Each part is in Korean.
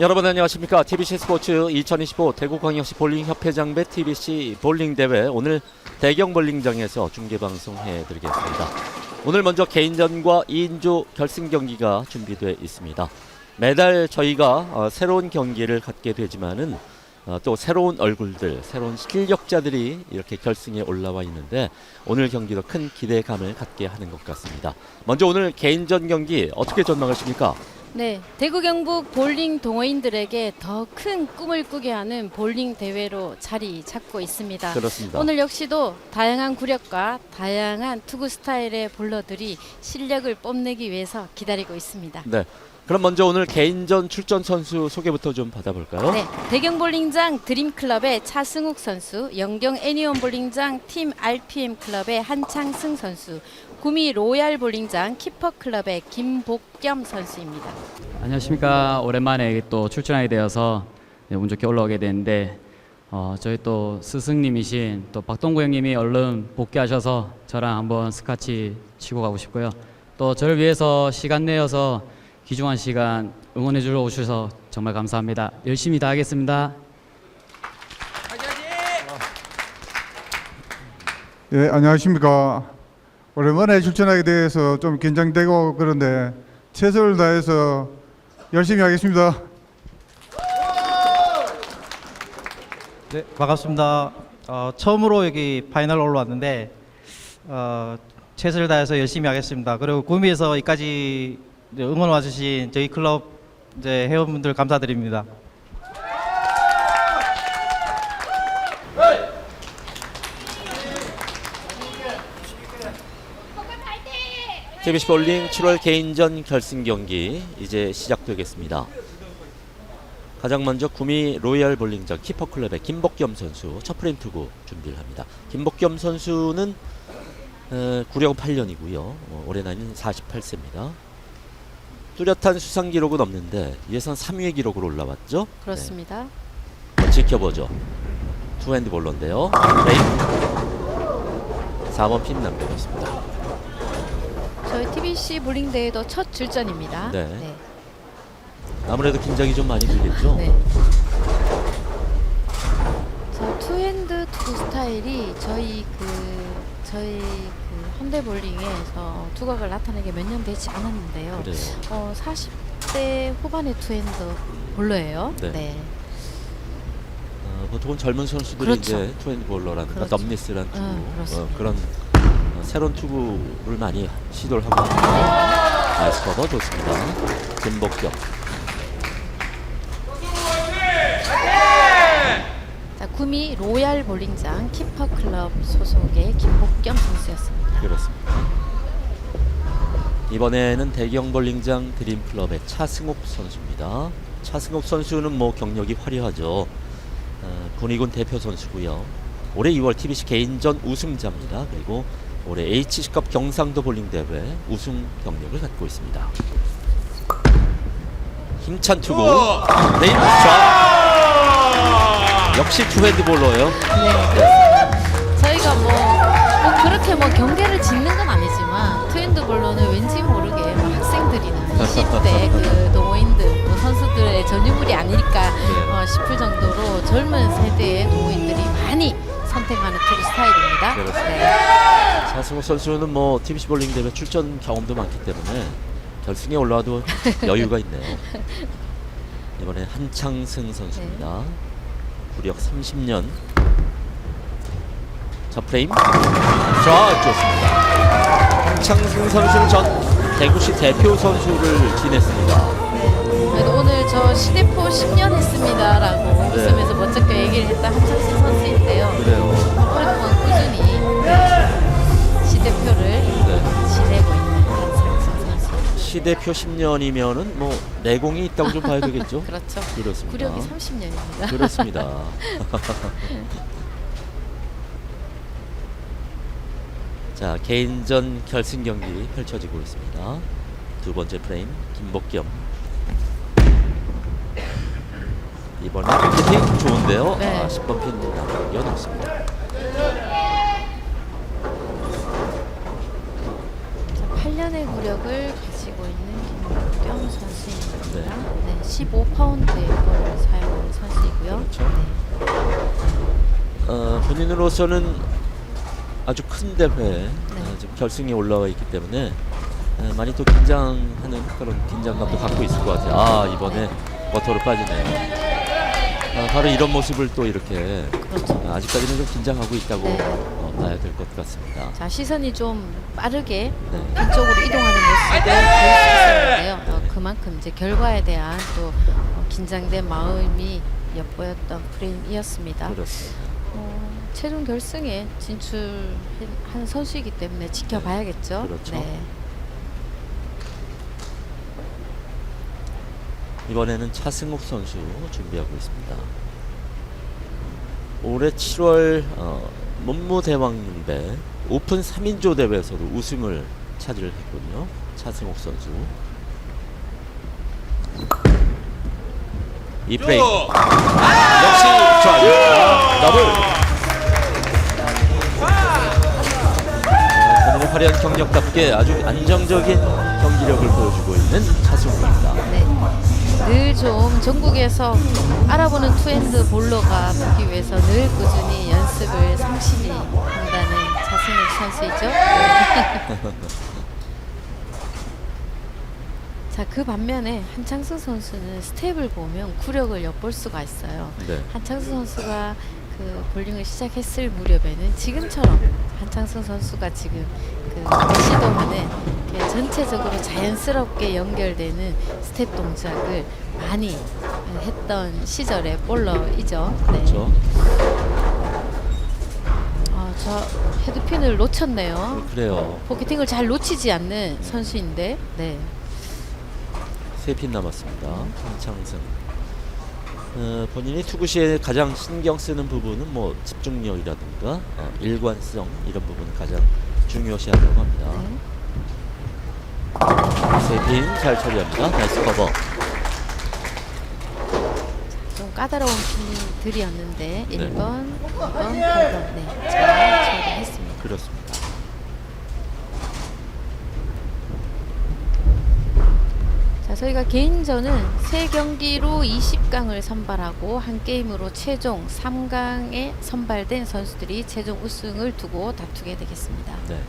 여러분 안녕하십니까? TBC 스포츠 2025 대구광역시 볼링협회장배 TBC 볼링 대회 오늘 대경 볼링장에서 중계 방송해 드리겠습니다. 오늘 먼저 개인전과 2인조 결승 경기가 준비되어 있습니다. 매달 저희가 어, 새로운 경기를 갖게 되지만은 어, 또 새로운 얼굴들, 새로운 실력자들이 이렇게 결승에 올라와 있는데 오늘 경기도 큰 기대감을 갖게 하는 것 같습니다. 먼저 오늘 개인전 경기 어떻게 전망하십니까? 네, 대구 경북 볼링 동호인들에게 더 큰 꿈을 꾸게 하는 볼링 대회로 자리 잡고 있습니다. 그렇습니다. 오늘 역시도 다양한 구력과 다양한 투구 스타일의 볼러들이 실력을 뽐내기 위해서 기다리고 있습니다. 네. 그럼 먼저 오늘 개인전 출전 선수 소개부터 좀 받아볼까요? 네, 대경 볼링장 드림클럽의 차승욱 선수, 영경 애니온 볼링장 팀 RPM 클럽의 한창승 선수, 구미 로얄 볼링장 키퍼 클럽의 김복겸 선수입니다. 안녕하십니까. 오랜만에 또 출전하게 되어서 네, 운 좋게 올라오게 됐는데 어, 저희 또 스승님이신 또 박동구 형님이 얼른 복귀하셔서 저랑 한번 스카치 치고 가고 싶고요. 또 저를 위해서 시간 내어서 귀중한 시간 응원해 주러 오셔서 정말 감사합니다. 열심히 다 하겠습니다. 예, 안녕하십니까. 오랜만에 출전하게 돼서 좀 긴장되고 그런데 최선을 다해서 열심히 하겠습니다. 네, 반갑습니다. 어, 처음으로 여기 파이널 올라왔는데 어, 최선을 다해서 열심히 하겠습니다. 그리고 구미에서 여기까지 응원 와주신 저희 클럽 이제 회원분들 감사드립니다. TBC 볼링 7월 개인전 결승 경기 이제 시작되겠습니다. 가장 먼저 구미 로얄 볼링장 키퍼 클럽의 김복겸 선수 첫 프레임 투구 준비를 합니다. 김복겸 선수는 어, 구력은 8년이고요. 어, 올해 나이는 48세입니다. 뚜렷한 수상 기록은 없는데 예선 3위의 기록으로 올라왔죠. 그렇습니다. 네, 한번 지켜보죠. 투핸드 볼러인데요. 프레임 4번 핀 남겨놓습니다. 저희 TBC 볼링 대회도 첫 출전입니다. 네. 아무래도 긴장이 좀 많이 되겠죠. 네. 저 투핸드 투구 스타일이 저희 그 저희 그 현대 볼링에서 투각을 나타내게 몇 년 되지 않았는데요. 그래요. 어 40대 후반의 투핸드 볼러예요. 네. 네. 어, 보통은 젊은 선수들이 그렇죠. 이제 투핸드 볼러라든가 그렇죠. 덤니스라는 투구 음, 어, 그렇습니다. 그런 어, 새로운 투구를 많이 시도를 하고 있는데 나이스 커버 좋습니다. 김복경 자, 구미 로얄 볼링장 키퍼 클럽 소속의 김복겸 선수였습니다. 그렇습니다. 이번에는 대경 볼링장 드림클럽의 차승욱 선수입니다. 차승욱 선수는 뭐 경력이 화려하죠. 어, 군의군 대표 선수고요. 올해 2월 TBC 개인전 우승자입니다. 그리고 올해 HC컵 경상도 볼링 대회 우승 경력을 갖고 있습니다. 힘찬 투구. 네임 자. 역시 투핸드 볼러예요. 저희가 뭐, 뭐 그렇게 뭐 경계를 짓는 건 아니지만 트렌드 볼로는 왠지 모르게 뭐 학생들이나 20대 그 동호인들 뭐 선수들의 전유물이 아닐까 네. 어, 싶을 정도로 젊은 세대의 동호인들이 많이 선택하는 투구 스타일입니다. 그렇습니다. 네. 차승호 선수는 뭐 TBC 볼링 대회 출전 경험도 많기 때문에 결승에 올라와도 여유가 있네요. 이번에 한창승 선수입니다. 구력 30년. 자 프레임. 자 좋습니다. 한창승 선수는 전 대구시 대표 선수를 지냈습니다. 그래도 오늘 저 시대포 10년 했습니다라고 네. 웃으면서 멋쩍게 얘기를 했던 한창식 선수인데요. 그래요. 오랫동안 꾸준히 시대표를 네. 지내고 있는 선수. 시대표 10년이면은 뭐 내공이 있다고 좀 봐야 되겠죠. 그렇죠. 그렇습니다. 구력이 30년입니다. 그렇습니다. 자 개인전 결승 경기 펼쳐지고 있습니다. 두 번째 프레임 김복겸. 이번에 피팅 좋은데요. 네. 아, 10번 핀 남겨놓습니다. 8년의 구력을 가지고 있는 김병 선수입니다. 네, 15파운드의 볼을 사용하는 선수이고요. 그렇죠. 어, 본인으로서는 아주 큰 대회 어, 지금 결승에 올라와 있기 때문에 어, 많이 또 긴장하는 그런 긴장감도 갖고 있을 것 같아요. 아 이번에 워터로 빠지네요. 아, 바로 이런 모습을 또 이렇게 그렇죠. 아, 아직까지는 좀 긴장하고 있다고 네. 것 같습니다. 자 시선이 좀 빠르게 네. 빈쪽으로 이동하는 모습을 볼수 있었는데요. 어, 그만큼 이제 결과에 대한 또 어, 긴장된 마음이 엿보였던 프레임이었습니다. 그렇습니다. 어, 최종 결승에 진출한 선수이기 때문에 지켜봐야겠죠. 그렇죠. 네. 이번에는 차승욱 선수 준비하고 있습니다. 올해 7월 어, 문무대왕님배 오픈 3인조 대회에서도 우승을 차지를 했군요. 차승욱 선수. 이 프레임 역시. 아, 더블. 어, 본인의 화려한 경력답게 아주 안정적인 경기력을 보여주고 있는 차승욱입니다. 네. 늘좀 전국에서 알아보는 투핸드 볼러가 되기 위해서 늘 꾸준히 연습을 성실히 한다는 차승욱 선수이죠. 네. 자, 그 반면에 한창수 선수는 스텝을 보면 구력을 엿볼 수가 있어요. 네. 한창수 선수가 그 볼링을 시작했을 무렵에는 지금처럼 한창수 선수가 지금 그 시도하는 그 전체적으로 자연스럽게 연결되는 스텝 동작을 많이 했던 시절의 볼러이죠. 네. 그렇죠. 아, 저 헤드핀을 놓쳤네요. 그래요. 포켓팅을 잘 놓치지 않는 선수인데, 네. 세 핀 남았습니다. 한창승. 어, 본인이 투구 시에 가장 신경 쓰는 부분은 뭐 집중력이라든가 어, 일관성 이런 부분을 가장 중요시한다고 합니다. 네. 세핀잘 처리합니다. 나이스 커버. 좀 까다로운 핀들이었는데 네. 1번, 2번, 8번 네, 잘 처리했습니다. 그렇습니다. 자, 저희가 개인전은 세 경기로 20강을 선발하고 한 게임으로 최종 3강에 선발된 선수들이 최종 우승을 두고 다투게 되겠습니다. 네.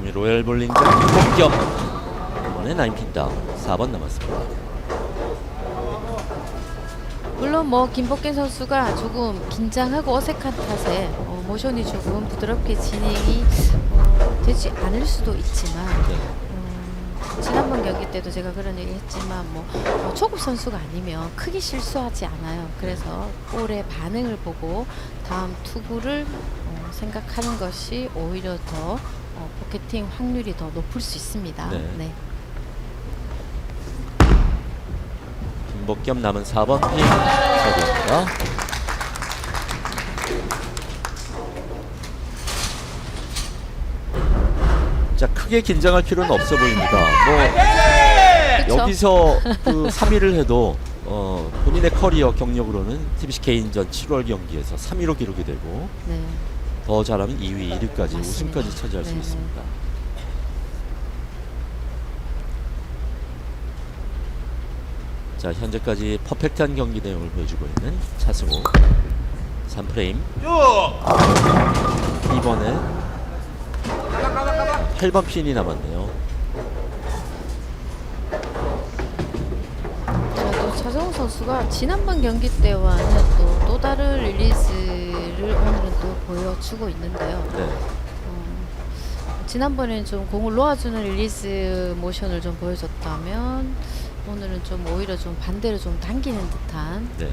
오늘 로얄 볼링장 폭격. 이번에 9핀 다운. 4번 남았습니다. 물론 뭐 김복현 선수가 조금 긴장하고 어색한 탓에 어, 모션이 조금 부드럽게 진행이 어, 되지 않을 수도 있지만 네. 음, 지난번 경기 때도 제가 그런 얘기 했지만 뭐 어, 초급 선수가 아니면 크게 실수하지 않아요. 그래서 볼의 반응을 보고 다음 투구를 어, 생각하는 것이 오히려 더 어, 포켓팅 확률이 더 높을 수 있습니다. 네. 네. 김복겸 남은 4번 핀 처리합니다. 자 크게 긴장할 필요는 없어 보입니다. 뭐 그쵸? 여기서 그 3위를 해도 어, 본인의 커리어 경력으로는 TBC 개인전 7월 경기에서 3위로 기록이 되고 네. 더 잘하면 2위, 1위까지 맞습니다. 우승까지 차지할 수 네. 있습니다. 자 현재까지 퍼펙트한 경기 내용을 보여주고 있는 차승호 3프레임 이번에 8번 핀이 남았네요. 자, 또 차정우 선수가 지난번 경기 때와는 또, 또 다른 릴리즈를 오늘은 또 보여주고 있는데요. 네. 어, 지난번에는 좀 공을 놓아주는 릴리즈 모션을 좀 보여줬다면 오늘은 좀 오히려 좀 반대로 좀 당기는 듯한 네.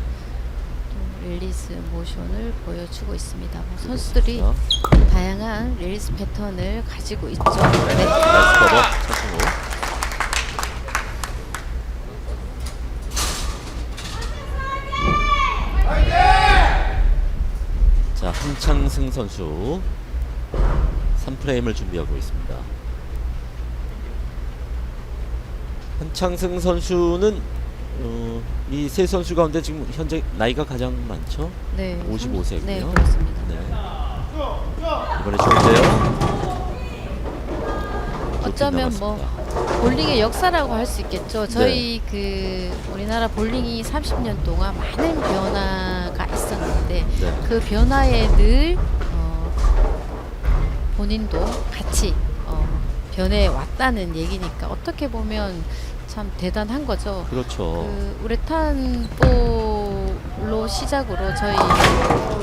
또 릴리즈 모션을 보여주고 있습니다. 뭐 선수들이. 다양한 릴리즈 패턴을 가지고 있죠. 네. 나이스 커버 차승호. 자 한창승 선수 3프레임을 준비하고 있습니다. 한창승 선수는 어, 이세 선수 가운데 지금 현재 나이가 가장 많죠? 네. 55 세고요. 네, 그렇습니다. 네. 이번에 좋은데요. 어쩌면 뭐. 볼링의 역사라고 할 수 있겠죠. 저희 그 우리나라 볼링이 30년 동안 많은 변화가 있었는데 네. 그 변화에 늘 어, 본인도 같이 어, 변해 왔다는 얘기니까 어떻게 보면 참 대단한 거죠. 그렇죠. 그 우레탄 볼로 시작으로 저희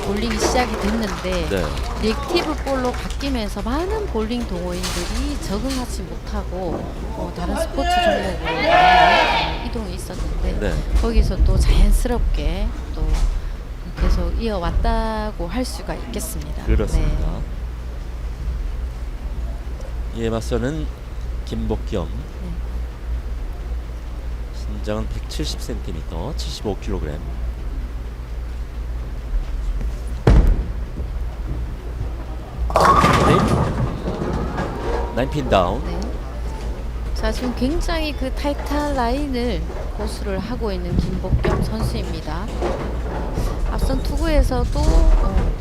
볼링이 시작이 됐는데 네. 리액티브 볼로 바뀌면서 많은 볼링 동호인들이 적응하지 못하고 어, 다른 스포츠 종목으로 많이 어, 이동이 있었는데 네. 거기서 또 자연스럽게 또 계속 이어왔다고 할 수가 있겠습니다. 그렇습니다. 네. 이에 맞서는 김복겸. 네. 신장은 170cm, 75kg. 나인핀 다운. 네. 자 지금 굉장히 그 타이트한 라인을 고수를 하고 있는 김복겸 선수입니다. 앞선 투구에서도 어,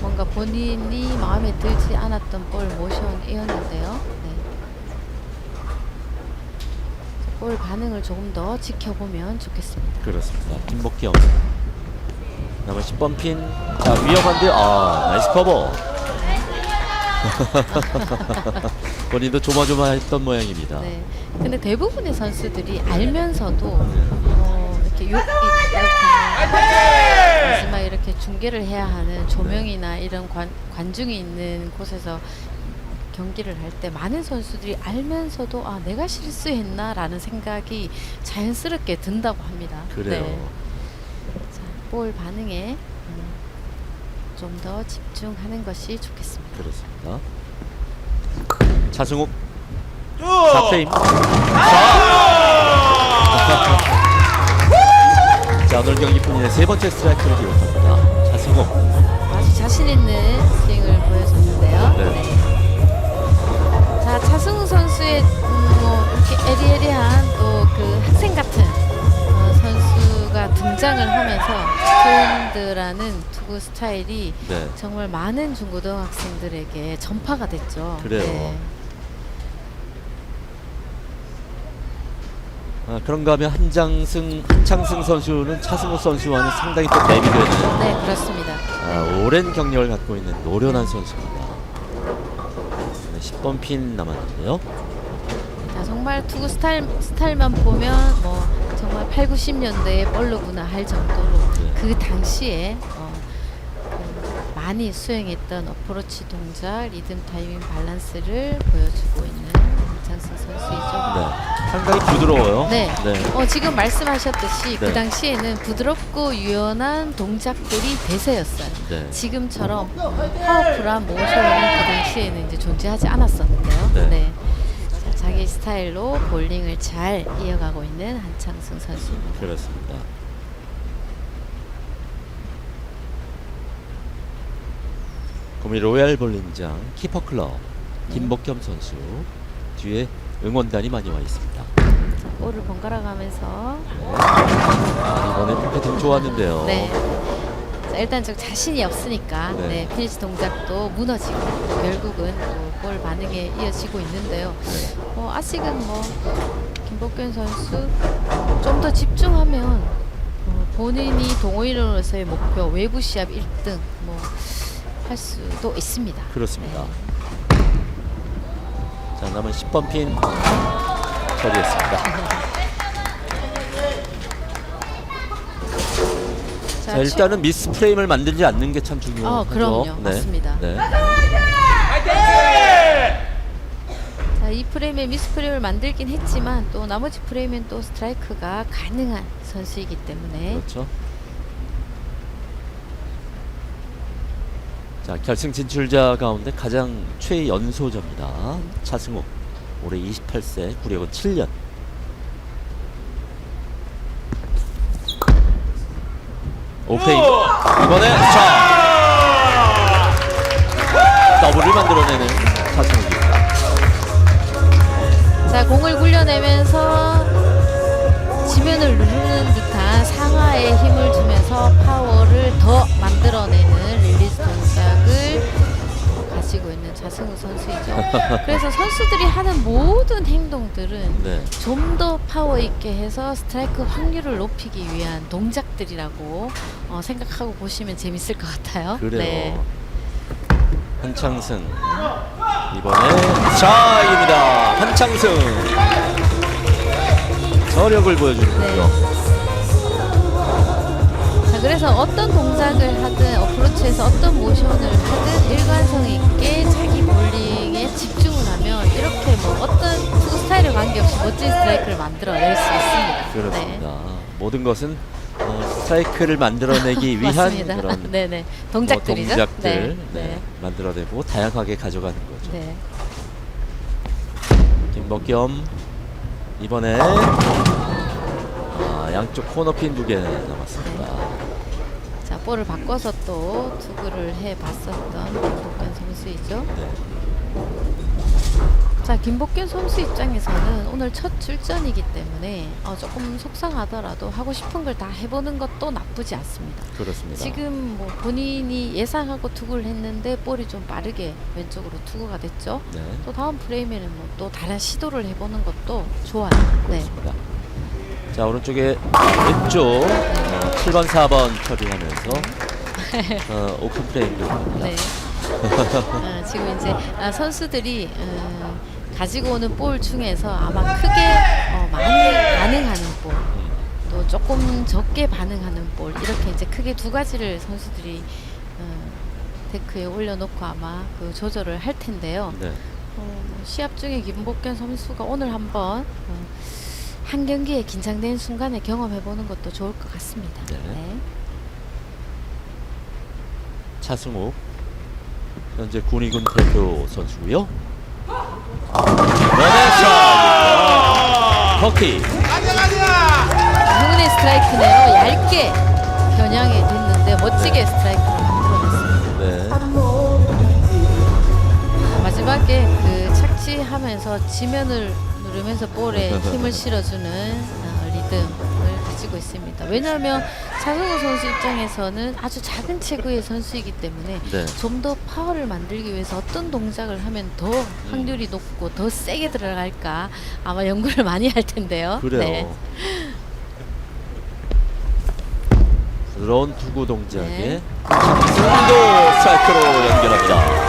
뭔가 본인이 마음에 들지 않았던 볼 모션이었는데요. 볼 반응을 조금 더 지켜보면 좋겠습니다. 그렇습니다. 김복겸. 남은 10번 핀. 자, 위험한데, 아, 나이스 커버. 본인도 조마조마했던 모양입니다. 네. 근데 대부분의 선수들이 알면서도 어, 이렇게 이- 이렇게 마지막 이렇게 중계를 해야 하는 조명이나 이런 관, 관중이 있는 곳에서 경기를 할 때 많은 선수들이 알면서도 아 내가 실수했나라는 생각이 자연스럽게 든다고 합니다. 그래요. 네. 자, 볼 반응에 음, 좀더 집중하는 것이 좋겠습니다. 그렇습니다. 차승욱 4프레임 자, 자 오늘 경기 본인의 세 번째 스트라이크를 기록합니다. 차승욱 아주 자신 있는 스윙을 보여줬는데요. 네. 네. 트렌드라는 투구 스타일이 네. 정말 많은 중고등학생들에게 전파가 됐죠. 그래요. 네. 아, 그런가 하면 한장승 한창승 선수는 차승욱 선수와는 상당히 또 대비되는 네, 그렇습니다. 아, 오랜 경력을 갖고 있는 노련한 선수입니다. 네, 10번 핀 남았는데요. 자, 정말 투구 스타일, 스타일만 보면 뭐 정말 8, 90년대의 볼로구나 할 정도로 네. 그 당시에 어, 그 많이 수행했던 어프로치 동작, 리듬 타이밍 밸런스를 보여주고 있는 장승 선수이죠. 네. 상당히 부드러워요. 네. 네. 어, 지금 말씀하셨듯이 네. 그 당시에는 부드럽고 유연한 동작들이 대세였어요. 네. 지금처럼 파워풀한 모션은 그 당시에는 이제 존재하지 않았었는데요. 네. 네. 자, 자기 스타일로 볼링을 잘 이어가고 있는 한창승 선수입니다. 그렇습니다. 구미 로얄 볼링장 키퍼 클럽 김복겸 선수 뒤에 응원단이 많이 와 있습니다. 자, 볼을 번갈아 가면서 아, 이번에 패팅 좋았는데요. 네. 자, 일단 저 자신이 없으니까 네. 네. 피니시 동작도 무너지고 결국은 또볼 반응에 이어지고 있는데요. 네. 뭐 아직은 뭐 김복균 선수 좀 더 집중하면 어, 본인이 동호인으로서의 목표 외부 시합 1등 뭐 할 수도 있습니다. 그렇습니다. 자 남은 10번 핀 처리했습니다. 자, 자, 일단은 미스 프레임을 만들지 않는 게 참 중요하죠. 어, 그럼요. 맞습니다. 네. 자, 이 프레임에 미스 프레임을 만들긴 했지만 또 나머지 프레임은 또 스트라이크가 가능한 선수이기 때문에 그렇죠. 자 결승 진출자 가운데 가장 최연소자입니다. 차승욱 올해 28세 구력은 7년. 오페인 이번에 자 더블을 만들어내는 차승욱입니다. 자 공을 굴려내면서 지면을 누르는 듯한 상하에 힘을 주면서 파워를 더 만들어내는 가지고 있는 자승우 선수이죠. 그래서 선수들이 하는 모든 행동들은 네. 좀 더 파워 있게 해서 스트라이크 확률을 높이기 위한 동작들이라고 어, 생각하고 보시면 재밌을 것 같아요. 그래요. 네. 한창승 이번에 자입니다. 한창승 저력을 보여주는 네. 자, 그래서 어떤 동작을 하든 어프로치에서 어떤 모션을 하든 일관성 있게 자기 볼링에 집중을 하면 이렇게 뭐 어떤 투구 스타일에 관계없이 멋진 스트라이크를 만들어낼 수 있습니다. 그렇습니다. 모든 것은 어, 스트라이크를 만들어내기 위한. 그런 네네 뭐 동작들이죠. 동작들 네. 네, 네. 만들어내고 다양하게 가져가는 거죠. 네. 김복겸 이번에 아, 양쪽 코너핀 두 개 남았습니다. 자 볼을 바꿔서 또 투구를 해봤었던 김복현 선수이죠. 네. 자 김복현 선수 입장에서는 오늘 첫 출전이기 때문에 어, 조금 속상하더라도 하고 싶은 걸 다 해보는 것도 나쁘지 않습니다. 그렇습니다. 지금 뭐 본인이 예상하고 투구를 했는데 볼이 좀 빠르게 왼쪽으로 투구가 됐죠. 네. 또 다음 프레임에는 뭐 또 다른 시도를 해보는 것도 좋아요. 네. 그렇습니다. 자 오른쪽에 왼쪽 어, 7번 4번 처리하면서 어, 오픈 프레임 들어갑니다. 네. 어, 지금 이제 아, 선수들이 음, 가지고 오는 볼 중에서 아마 크게 어, 많이 반응하는 볼, 또 조금 적게 반응하는 볼 이렇게 이제 크게 두 가지를 선수들이 음, 데크에 올려놓고 아마 그 조절을 할 텐데요. 네. 어, 뭐 시합 중에 김복현 선수가 오늘 한번 어, 한 경기에 긴장된 순간에 경험해보는 것도 좋을 것 같습니다. 네. 차승욱 현재 군의군 대표 선수고요. 원앤샷 터키 행운의 스트라이크네요. 얇게 겨냥이 됐는데 멋지게 스트라이크를 만들어냈습니다. 네. 마지막에 그 착지하면서 지면을 누르면서 볼에 힘을 실어주는 어, 리듬을 가지고 있습니다. 왜냐하면 차승우 선수 입장에서는 아주 작은 체구의 선수이기 때문에 네. 좀 더 파워를 만들기 위해서 어떤 동작을 하면 더 확률이 높고 더 세게 들어갈까 아마 연구를 많이 할 텐데요. 그래요. 네. 부드러운 투구 동작에 네. 스트라이크로 연결합니다.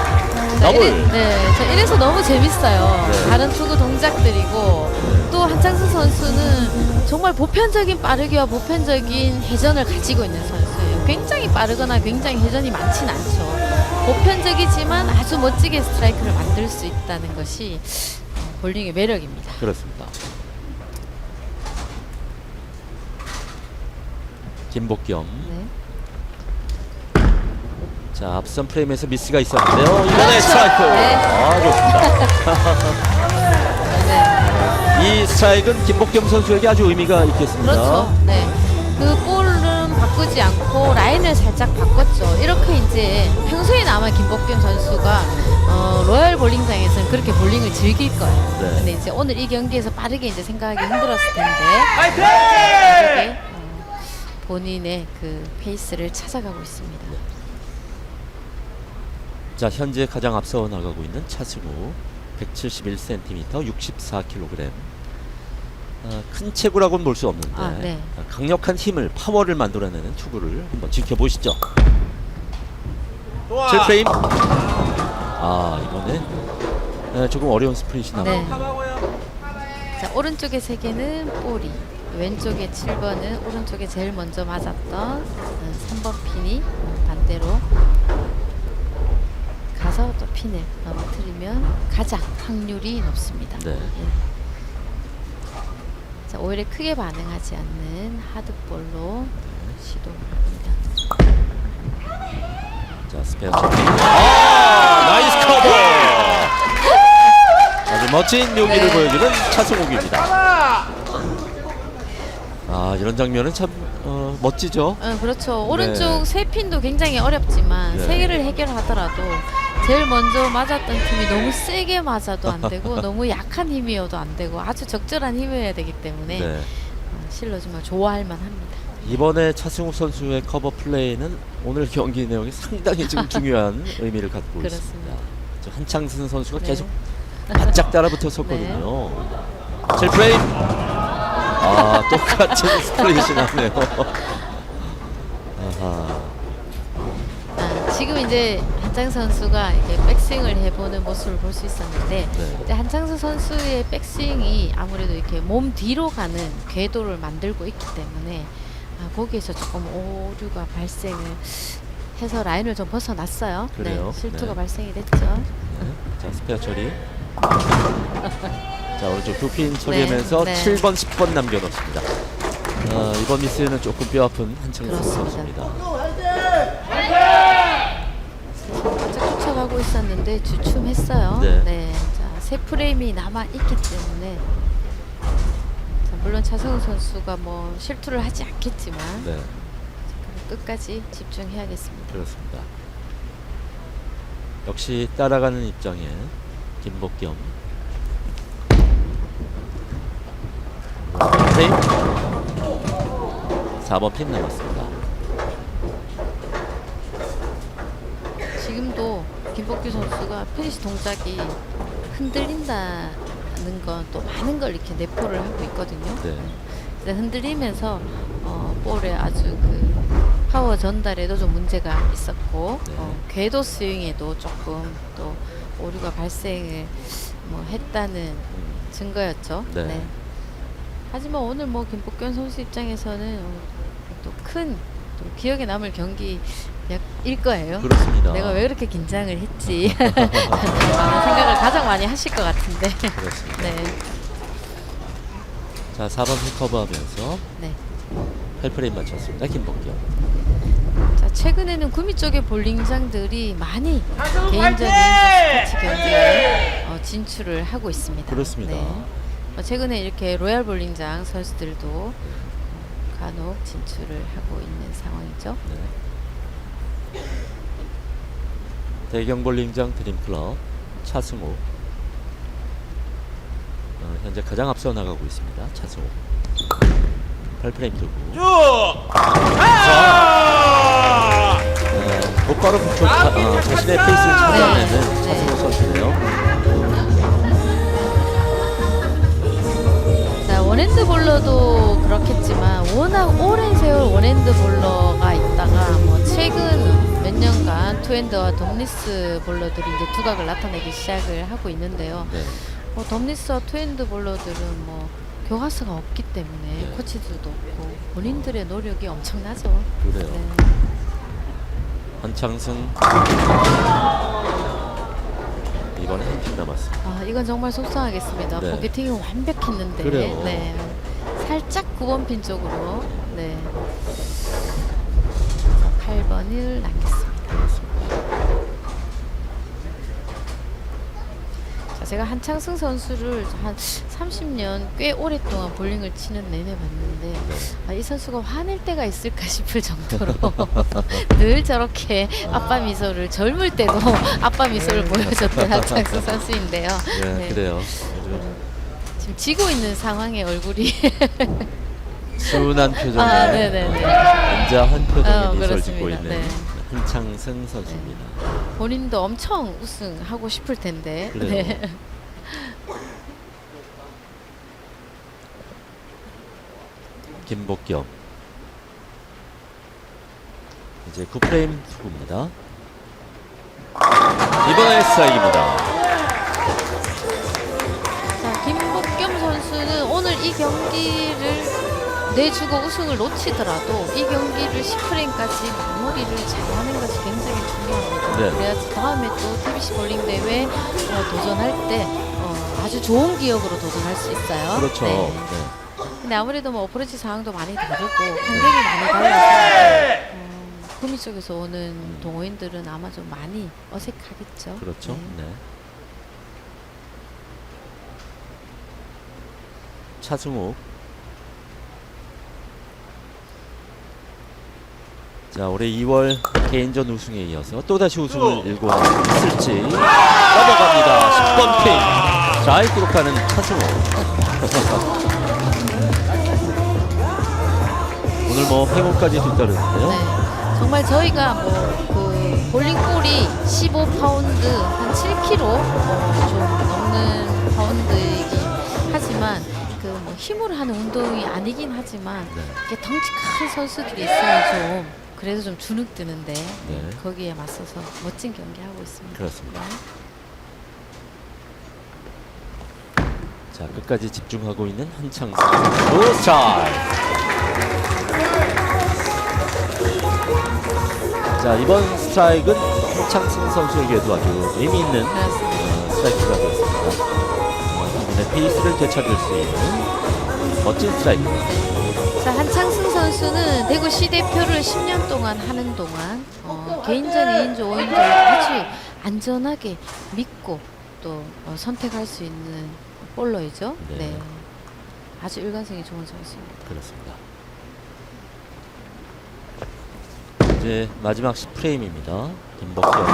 자, 더블. 이래, 네, 자, 이래서 너무 재밌어요. 네. 다른 투구 동작들이고 또 한창수 선수는 정말 보편적인 빠르기와 보편적인 회전을 가지고 있는 선수예요. 굉장히 빠르거나 굉장히 회전이 많진 않죠. 보편적이지만 아주 멋지게 스트라이크를 만들 수 있다는 것이 어, 볼링의 매력입니다. 그렇습니다. 김복겸. 네. 자 앞선 프레임에서 미스가 있었는데요. 이번에 그렇죠. 스트라이크. 네. 아 좋습니다. 네. 이 스트라이크는 김복겸 선수에게 아주 의미가 있겠습니다. 그렇죠. 네. 그 볼은 바꾸지 않고 라인을 살짝 바꿨죠. 이렇게 이제 평소에는 아마 김복균 선수가 어, 로얄 볼링장에서는 그렇게 볼링을 즐길 거예요. 네. 근데 이제 오늘 이 경기에서 빠르게 이제 생각하기 힘들었을 텐데 빠르게 어, 본인의 그 페이스를 찾아가고 있습니다. 자 현재 가장 앞서 나가고 있는 차승우 171cm 64kg 아, 큰 체구라고는 볼 수 없는데 아, 네. 아, 강력한 힘을 파워를 만들어내는 투구를 한번 지켜보시죠. 7프레임. 아 이번에 에, 조금 어려운 스프릿이 네. 나옵니다 자 오른쪽에 세 개는 볼이 왼쪽에 7번은 오른쪽에 제일 먼저 맞았던 어, 3번 핀이 반대로 가서 또 핀을 넘어뜨리면 가장 확률이 높습니다. 네. 예. 자 오히려 크게 반응하지 않는 하드볼로 시도를 합니다. 자 스페어 아 나이스 커버 아주 멋진 용기를 네. 보여주는 차승욱입니다 아 이런 장면은 참 어, 멋지죠 어, 그렇죠. 오른쪽 세 핀도 굉장히 어렵지만 네. 세 개를 해결하더라도 제일 먼저 맞았던 팀이 너무 세게 맞아도 안 되고 너무 약한 힘이어도 안 되고 아주 적절한 힘이어야 되기 때문에 네. 어, 실로 정말 좋아할 만합니다. 이번에 차승욱 선수의 커버 플레이는 오늘 경기 내용이 상당히 지금 중요한 의미를 갖고. 있습니다. 저 한창승 선수가 네. 계속 바짝 따라붙었었거든요. 7프레임. 아, 똑같은 스플릿이 나네요. 아하. 아, 지금 이제 한창 선수가 이렇게 백스윙을 해보는 모습을 볼 수 있었는데 네. 한창수 선수의 백스윙이 아무래도 이렇게 몸 뒤로 가는 궤도를 만들고 있기 때문에 아, 거기에서 조금 오류가 발생을 해서 라인을 좀 벗어났어요. 그래요? 네, 실투가 네. 발생이 됐죠. 네. 자, 스페어 처리. 자, 오른쪽 두핀 처리하면서 네. 7번, 10번 남겨놓습니다. 아, 이번 미스는 조금 뼈아픈 한창수. 선수입니다. 바짝 쫓아 가고 있었는데 주춤했어요. 네. 자, 세 프레임이 남아 있기 때문에 자, 물론 차성우 선수가 뭐 실투를 하지 않겠지만 네, 끝까지 집중해야겠습니다. 그렇습니다. 역시 따라가는 입장에 김복겸. 세임. 4번 핀 남았습니다. 지금도 김복규 선수가 피니시 동작이 흔들린다는 건 또 많은 걸 이렇게 내포를 하고 있거든요. 네. 그래서 흔들리면서 어, 볼에 아주 그 파워 전달에도 좀 문제가 있었고 네. 어, 궤도 스윙에도 조금 또 오류가 발생을 뭐 했다는 증거였죠. 네. 하지만 오늘 뭐 김복균 선수 입장에서는 어, 또큰 또 기억에 남을 경기 일 거예요. 그렇습니다. 내가 왜 이렇게 긴장을 했지? 생각을 가장 많이 하실 것 같은데. 그렇습니다. 네, 자, 4번 리커버하면서 네. 8프레임 맞췄습니다. 김복겸. 자 최근에는 구미 쪽의 볼링장들이 많이 개인전, 스포츠 경기에 어, 진출을 하고 있습니다. 그렇습니다. 어, 최근에 이렇게 로얄 볼링장 선수들도 어, 간혹 진출을 하고 있는 상황이죠. 네. 대경 볼링장 드림클럽 차승호 어, 현재 가장 앞서 나가고 있습니다. 차승호 8프레임 두고 네, 곧바로 조, 자, 어, 자신의 페이스를 찾아내는 네. 차승호 선수네요. 자 원핸드 볼러도 그렇겠지만 워낙 오랜 세월 원핸드 볼러가 있다가 뭐 최근 몇 년간 투핸드와 덤리스 볼러들이 이제 두각을 나타내기 시작을 하고 있는데요. 네. 뭐 덤리스와 투핸드 볼러들은 뭐 교과서가 없기 때문에 네. 코치들도 없고 본인들의 노력이 엄청나죠. 그래요. 네. 한창승 이번에 한핀 남았습니다. 아 이건 정말 속상하겠습니다. 네. 포개팅이 완벽했는데 그래요. 네. 살짝 9번 핀 쪽으로 네. 8번을 남겼습니다. 자, 제가 한창승 선수를 한 30년 꽤 오랫동안 볼링을 치는 내내 봤는데 네. 아, 이 선수가 화낼 때가 있을까 싶을 정도로 늘 저렇게 아빠 미소를 젊을 때도 아빠 미소를 보여줬던 한창승 선수인데요. 네, 네. 그래요. 지금 지고 있는 상황에 얼굴이 순한 표정에 아, 네네네. 안자한 표정의 어, 미소를 짓고 그렇습니다. 있는 네. 한창승 선수입니다. 본인도 엄청 우승하고 싶을 텐데. 그래요. 네. 김복겸 이제 9프레임 투구입니다. 이번에 스트라이크입니다. 자, 김복겸 선수는 오늘 이 경기를 내주고 우승을 놓치더라도 이 경기를 10프레임까지 마무리를 잘하는 것이 굉장히 중요합니다. 네. 그래야지 다음에 또 TBC 볼링 대회 어, 도전할 때 어, 아주 좋은 기억으로 도전할 수 있어요. 그렇죠. 네. 네. 근데 아무래도 뭐 어프로치 상황도 많이 다르고 환경이 많이 달라서 음, 구미 쪽에서 오는 동호인들은 아마 좀 많이 어색하겠죠. 그렇죠. 네. 네. 차승욱. 자, 올해 2월 개인전 우승에 이어서 또다시 우승을 일궈 있을지 넘어갑니다. 10번 핀. 잘 기록하는 차승욱. 오늘 뭐 행운까지 뒤따르는데요. 네. 정말 저희가 뭐그 볼링볼이 15파운드 한 7kg 어, 좀 넘는 파운드이긴 하지만 그 뭐 힘으로 하는 운동이 아니긴 하지만 네. 이렇게 덩치 큰 선수들이 있어야 좀 그래도 좀 주눅 드는데 네. 거기에 맞서서 멋진 경기 하고 있습니다. 그렇습니다. 네. 자 끝까지 집중하고 있는 한창 선수 스타일. 자 이번 스트라이크는 한창승 선수에게도 아주 의미 있는. 어, 스트라이크가 되었습니다. 어, 이번에 페이스를 되찾을 수 있는 멋진 스트라이크. 자 한창승 선수는 대구 시 대표를 10년 동안 하는 동안 어, 개인전, 2인조, 5인조 아주 안전하게 믿고 또 어, 선택할 수 있는 볼러이죠. 네. 네. 아주 일관성이 좋은 선수입니다. 그렇습니다. 이제 마지막 10프레임입니다. 김복현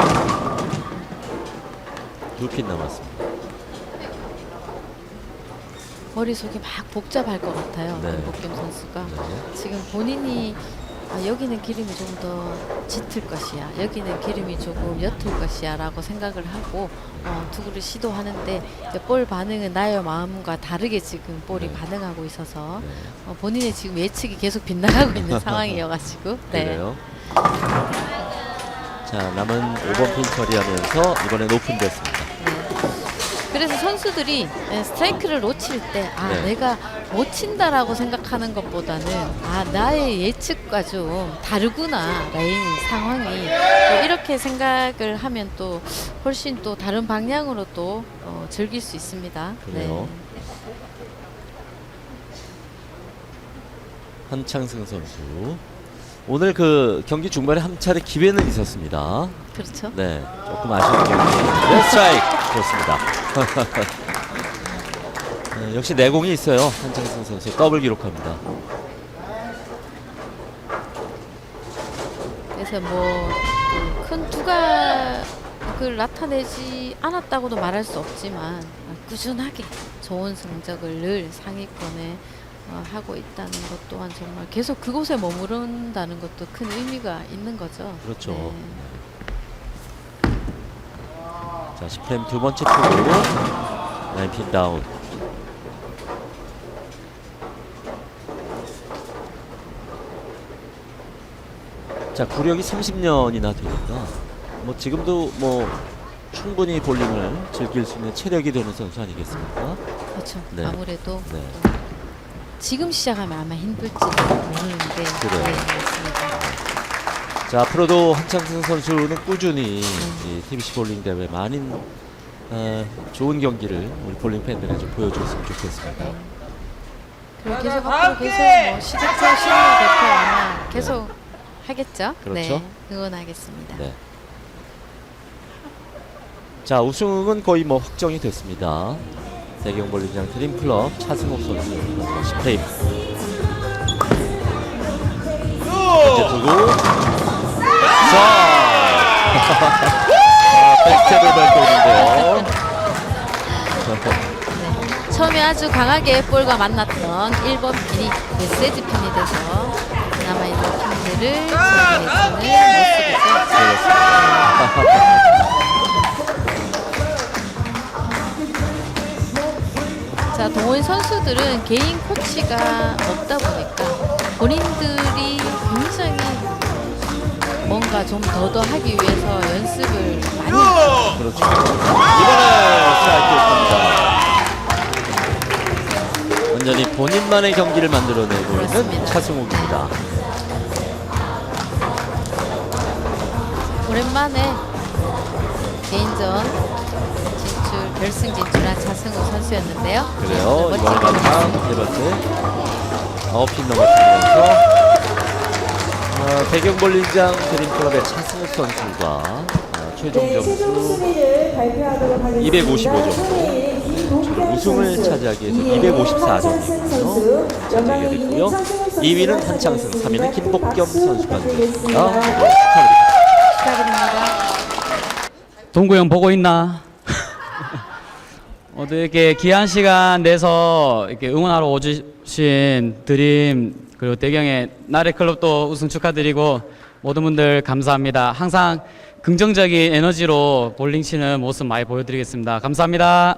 두핀 남았습니다. 머릿속이 막 복잡할 것 같아요. 네. 김복겸 선수가 네. 지금 본인이 아, 여기는 기름이 좀더 짙을 것이야. 여기는 기름이 조금 옅을 것이야. 라고 생각을 하고 어, 투구를 시도하는데 이제 볼 반응은 나의 마음과 다르게 지금 볼이 네. 반응하고 있어서 네. 어, 본인의 지금 예측이 계속 빗나가고 있는 상황이어가지고 네. 그래요. 자 남은 5번 핀 처리하면서 이번엔 오픈됐습니다. 네. 그래서 선수들이 예, 스트라이크를 놓칠 때, 아, 네. 내가 못 친다라고 생각하는 것보다는, 아, 나의 예측과 좀 다르구나, 라인 상황이. 또 이렇게 생각을 하면 또 훨씬 또 다른 방향으로 또 어, 즐길 수 있습니다. 그래요. 한창승 선수 오늘 그 경기 중반에 한 차례 기회는 있었습니다. 그렇죠. 네, 조금 아쉬운 경기. 네, 스트라이크 좋습니다. 네, 역시 내공이 있어요. 한창승 선수 더블 기록합니다. 그래서 뭐 큰 두각을 나타내지 않았다고도 말할 수 없지만 아, 꾸준하게 좋은 성적을 늘 상위권에 어, 하고 있다는 것 또한 정말 계속 그곳에 머무른다는 것도 큰 의미가 있는 거죠. 그렇죠. 네. 자, 10프레임 두 번째 투구. 라인핀 다운. 자, 구력이 30년이나 되니까 뭐 지금도 뭐 충분히 볼링을 즐길 수 있는 체력이 되는 선수 아니겠습니까? 그렇죠. 네. 아무래도 네. 또 지금 시작하면 아마 힘들지도 모르는데 그래요. 네, 맞습니다. 자, 앞으로도 한창승 선수는 꾸준히 네. 이 TBC 볼링 대회 많은 어, 좋은 경기를 우리 볼링 팬들에게 좀 보여줬으면 좋겠습니다. 그리고 계속 앞으로 계속 뭐 시대표 신유 대표 아마 계속 하겠죠. 그렇죠. 네, 응원하겠습니다. 네. 자 우승은 거의 뭐 확정이 됐습니다. 대경볼링장 드림클럽 차승욱 선수. 10프레임 현재 두고. 자! 백스텝을 밟고 있는데요. 처음에 아주 강하게 볼과 만났던 1번 핀이 메시지 핀이 돼서 남아있는 핀들을 처리해주는 모습이죠. 자, 동호인 선수들은 개인 코치가 없다 보니까 본인들이 굉장히 뭔가 좀 더더 하기 위해서 연습을 많이 하죠. 그렇죠. 이번에 스트라이크였습니다. 완전히 본인만의 경기를 만들어내고 있는 그렇습니다. 차승욱입니다. 오랜만에 개인전 진출 결승 진출한 차승우 선수였는데요. 그래요. 이번에 경기 마지막 네 번째 아홉 핀 넘어뜨리면서 어, 대경볼링장 드림클럽의 차승욱 선수가 어, 최종 네, 점수 순위를 발표하도록 하겠습니다. 255 점으로 순위에 우승을 이동현 차지하기 위해서 선수, 254 한창승 점이거든요. 선수, 차지하게 연방에 됐고요. 있는 차승욱 선수가 2위는 한창승, 3위는 김복겸 선수가 되겠습니다. 네. 축하드립니다. 동구 형 보고 있나? 오늘 이렇게 귀한 시간 내서 이렇게 응원하러 오주신 드림 그리고 대경의 나래 클럽도 우승 축하드리고 모든 분들 감사합니다. 항상 긍정적인 에너지로 볼링 치는 모습 많이 보여드리겠습니다. 감사합니다.